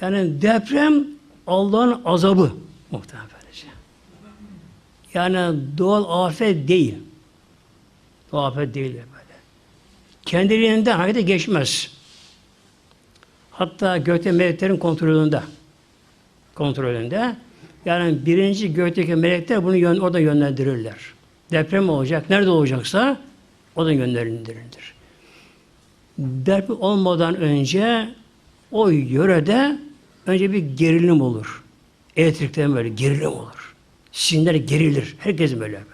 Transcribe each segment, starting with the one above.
Yani deprem Allah'ın azabı muhtemelen böylece. Yani doğal afet değil. Doğal afet değil de böyle. Kendiliğinden harekete geçmez. Hatta gökte meleklerin kontrolünde. Kontrolünde. Yani birinci gökteki melekler bunu yön, orada yönlendirirler. Deprem olacak. Nerede olacaksa o da yönlendirilir. Deprem olmadan önce o yörede önce bir gerilim olur. Elektrikten böyle gerilim olur. Sinirler gerilir. Herkes böyle böyle.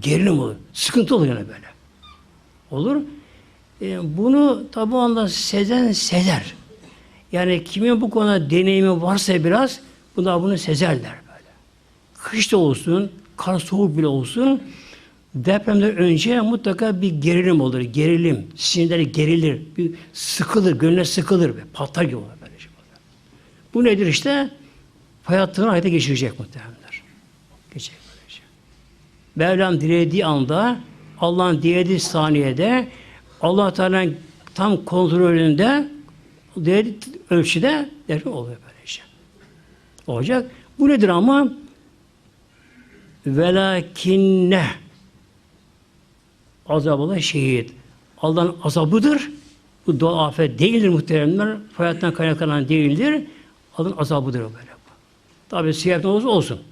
Gerilim olur. Sıkıntı olur yani böyle. Olur. E, bunu tabi anda sezen sezer. Yani kimin bu konuda deneyimi varsa biraz bunlar bunu sezerler böyle. Kış da olsun, kar soğuk bile olsun depremden önce mutlaka bir gerilim olur. Gerilim. Sinirleri gerilir. Bir sıkılır. Gönlüne sıkılır. Be. Patlar gibi olur böyle şey. Bu nedir işte? Hayatını hayata geçirecek muhtemelenler. Geçecek böyle şey. Mevlam dilediği anda Allah'ın dilediği saniyede Allah Teala'nın tam kontrolünde dilediği ölçüde deprem oluyor böyle şey. Olacak. Bu nedir ama? Velakinne azabı şehit. Allah'ın azabıdır. Bu doğal afet değildir muhteremler. Hayattan kaynaklanan değildir. Allah'ın azabıdır o böyle. Tabi siyah olursa olsun.